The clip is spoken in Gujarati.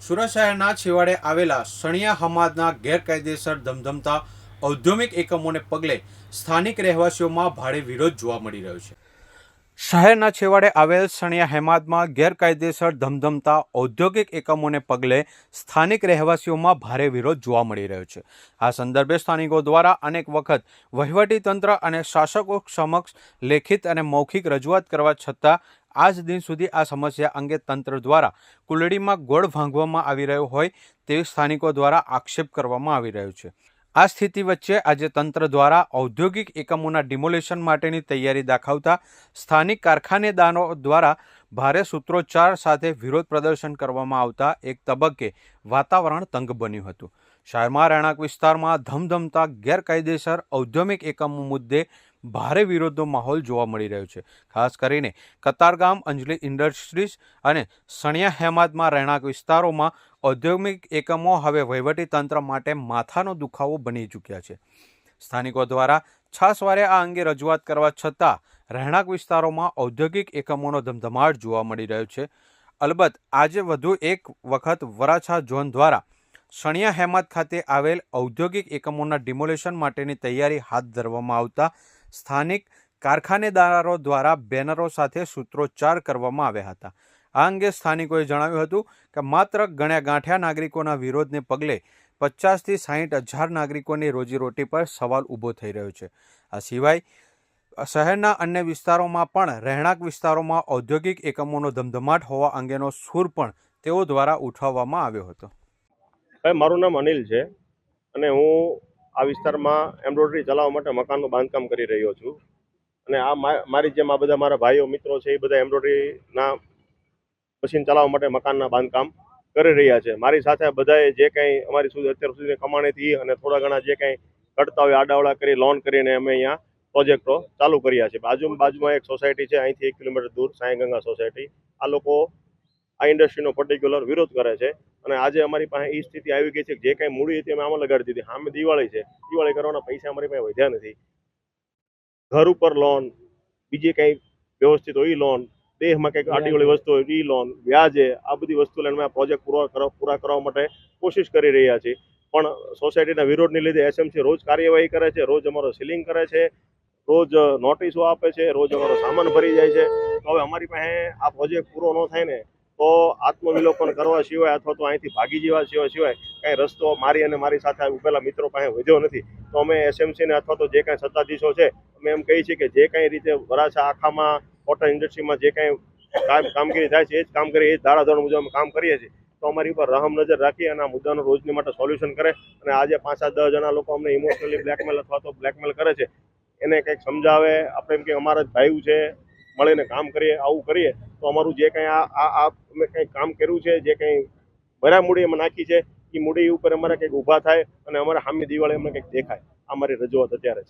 સુરત શહેરના છેવાડે આવેલા સણિયા હમાદના ગેરકાયદેસર ધમધમતા ઔદ્યોગિક એકમોને પગલે સ્થાનિક રહેવાસીઓમાં ભારે વિરોધ જોવા મળી રહ્યો છે. શહેરના છેવાડે આવેલ સણિયા હેમાદમાં ગેરકાયદેસર ધમધમતા ઔદ્યોગિક એકમોને પગલે સ્થાનિક રહેવાસીઓમાં ભારે વિરોધ જોવા મળી રહ્યો છે. આ સંદર્ભે સ્થાનિકો દ્વારા અનેક વખત વહીવટીતંત્ર અને શાસકો સમક્ષ લેખિત અને મૌખિક રજૂઆત કરવા છતાં આજ દિન સુધી આ સમસ્યા અંગે તંત્ર દ્વારા કુલડીમાં ગોળ ભાંગવામાં આવી રહ્યો હોય તેવી સ્થાનિકો દ્વારા આક્ષેપ કરવામાં આવી રહ્યો છે. આ સ્થિતિ વચ્ચે આજે તંત્ર દ્વારા ઔદ્યોગિક એકમોના ડિમોલેશન માટેની તૈયારી દાખવતા સ્થાનિક કારખાનેદારો દ્વારા ભારે સૂત્રોચ્ચાર સાથે વિરોધ પ્રદર્શન કરવામાં આવતા એક તબક્કે વાતાવરણ તંગ બન્યું હતું. શહેરમાં રહેણાંક વિસ્તારમાં ધમધમતા, ગેરકાયદેસર ઔદ્યોગિક એકમો મુદ્દે ભારે વિરોધનો માહોલ જોવા મળી રહ્યો છે. ખાસ કરીને કતારગામ, અંજલિ ઇન્ડસ્ટ્રીઝ અને સણિયા હેમાદમાં રહેણાંક વિસ્તારોમાં ઔદ્યોગિક એકમો હવે વહીવટીતંત્ર માટે માથાનો દુખાવો બની ચૂક્યા છે. સ્થાનિકો દ્વારા છાસવારે આ અંગે રજૂઆત કરવા છતાં રહેણાંક વિસ્તારોમાં ઔદ્યોગિક એકમોનો ધમધમાટ જોવા મળી રહ્યો છે. અલબત્ત, આજે વધુ એક વખત વરાછા ઝોન દ્વારા સણિયા હેમત ખાતે આવેલ ઔદ્યોગિક એકમોના ડિમોલેશન માટેની તૈયારી હાથ ધરવામાં આવતા સ્થાનિક કારખાનેદારો દ્વારા બેનરો સાથે સૂત્રોચ્ચાર કરવામાં આવ્યા હતા. આ અંગે સ્થાનિકોએ જણાવ્યું હતું કે માત્ર ગણ્યા ગાંઠ્યા નાગરિકોના વિરોધને પગલે પચાસથી સાહીઠ હજાર નાગરિકોની રોજીરોટી પર સવાલ ઊભો થઈ રહ્યો છે. આ સિવાય, શહેરના અન્ય વિસ્તારોમાં પણ રહેણાંક વિસ્તારોમાં ઔદ્યોગિક એકમોનો ધમધમાટ હોવા અંગેનો સૂર પણ તેઓ દ્વારા ઉઠાવવામાં આવ્યો હતો. ભાઈ મારું નામ અનિલ છે અને હું આ વિસ્તારમાં એમ્બ્રોઇડરી ચલાવવા માટે મકાનનું બાંધકામ કરી રહ્યો છું. અને આ મારી જેમ આ બધા મારા ભાઈઓ, મિત્રો છે એ બધા એમ્બ્રોઇડરીના મશીન ચલાવવા માટે મકાનના બાંધકામ કરી રહ્યા છે. મારી સાથે બધાએ જે કંઈ અમારી સુધી અત્યાર સુધી કમાણીથી અને થોડા ઘણા જે કંઈ ઘટતા હોય આડાવડા કરી, લોન કરીને અમે અહીંયા પ્રોજેક્ટો ચાલુ કર્યા છે. બાજુ બાજુમાં એક સોસાયટી છે, અહીંથી એક કિલોમીટર દૂર સાંઈગંગા સોસાયટી. આ લોકો આ ઇન્ડસ્ટ્રીનો પર્ટિક્યુલર વિરોધ કરે છે. અને આજે અમારી પાસે એ સ્થિતિ આવી ગઈ છે જે કાંઈ મૂડી હતી અમે આમાં લગાડી દીધી. સામે દિવાળી છે. દિવાળી કરવાના પૈસા અમારી પાસે વધ્યા નથી. ઘર ઉપર લોન બીજી કંઈ વ્યવસ્થિત હોય ઈ લોન દેહમાં કંઈક આડીવાળી વસ્તુ હોય ઈ લોન વ્યાજે, આ બધી વસ્તુ લઈને અમે આ પ્રોજેક્ટ પૂરો પૂરા કરવા માટે કોશિશ કરી રહ્યા છીએ. પણ સોસાયટીના વિરોધને લીધે એસએમસી રોજ કાર્યવાહી કરે છે, રોજ અમારો સીલિંગ કરે છે, રોજ નોટિસો આપે છે, રોજ અમારો સામાન ભરી જાય છે. તો હવે અમારી પાસે આ પ્રોજેક્ટ પૂરો ન થાય ને તો આત્મવિલોપન કરવા સિવાય અથવા તો અહીંથી ભાગી જવા સિવાય સિવાય કાંઈ રસ્તો મારી અને મારી સાથે ઉભેલા મિત્રો પાસે વધ્યો નથી. તો અમે એસએમસીને અથવા તો જે કાંઈ સત્તાધીશો છે, અમે એમ કહીએ છીએ કે જે કાંઈ રીતે વરાછા આખામાં કોટન ઇન્ડસ્ટ્રીમાં જે કાંઈ કામ કામગીરી થાય છે, એ જ કામ કરીએ, એ જ ધારાધોરણ મુજબ અમે કામ કરીએ છીએ. તો અમારી ઉપર રહમ નજર રાખી અને આ મુદ્દાનું રોજની માટે સોલ્યુશન કરે અને આજે પાંચ સાત દસ જણા લોકો અમને ઇમોશનલી બ્લેકમેલ અથવા તો બ્લેકમેલ કરે છે. એને કંઈક સમજાવે, આપણે એમ કે અમારા જ ભાઈઓ છે, મળીને કામ કરીએ, આવું કરીએ. તો અમારું જે કંઈ આ આ અમે કંઈ કામ કર્યું છે, જે કંઈ ભરા મૂડી અમે નાખી છે એ મૂડી ઉપર અમારે કંઈક ઊભા થાય અને અમારા સામે દિવાળી અમને કંઈક દેખાય. આ મારી રજૂઆત અત્યારે છે.